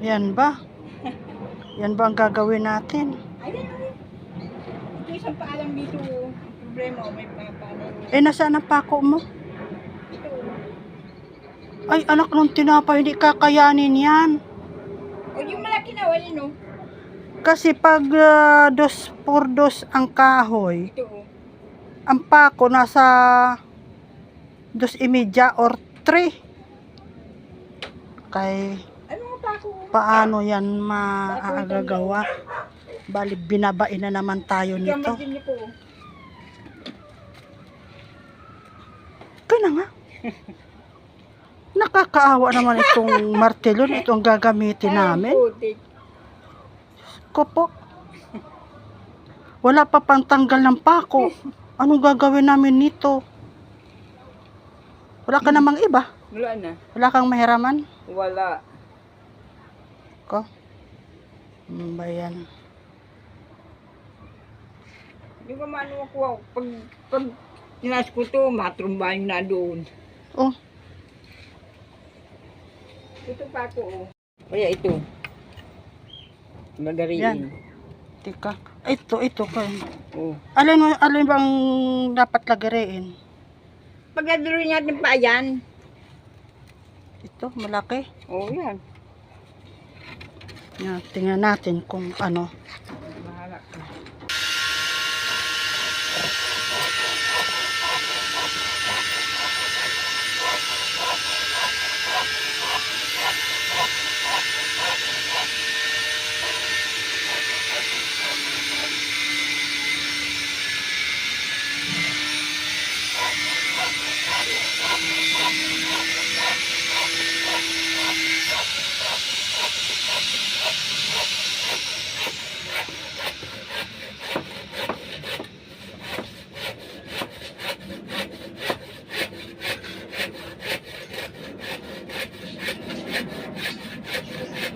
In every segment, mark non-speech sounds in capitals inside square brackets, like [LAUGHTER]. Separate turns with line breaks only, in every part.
Yan ba? [LAUGHS] Yan ba ang gagawin natin?
Ayan o. Ito isang paalam dito. oh. Problema, oh, may paalam.
Eh, nasaan ang pako mo?
Ito. oh.
Ay, anak nung tinapay, hindi kakayanin yan.
O yung malaki na, wala no?
Kasi pag ah, dos por dos ang kahoy,
Ito o.
ang pako nasa dos imedya or three. Kay paano yan maagagawa? Bali, binabain na naman tayo nito. Kaya na nga. Nakakaawa naman itong martilyo na itong gagamitin namin. Ko po. Wala pa pang tanggal ng pako. Anong gagawin namin nito? Wala ka namang iba?
Wala na.
Wala kang mahiraman?
Wala.
Ko? Ano ba yan?
Hindi ko maano ako. ah. Pag, pag tinas ko to, matrumbahin na doon.
Oh,
Ito pa ako oh. Kaya ito. Magariin.
Yan. tika. Ito, ito. Kaya.
Oh.
Alin, alin bang dapat lagariin?
Pag nadalo natin pa yan.
Ito, malaki.
Oh, yan.
Yan, tingnan natin kung ano.
Bahala ka.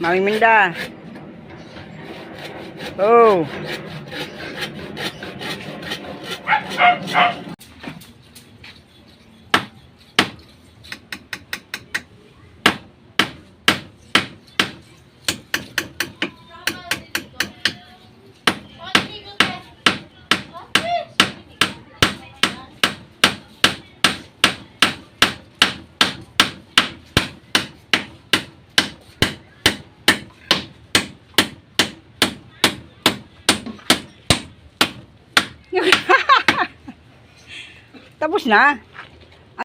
Mami Minda. Oh. Tapos na.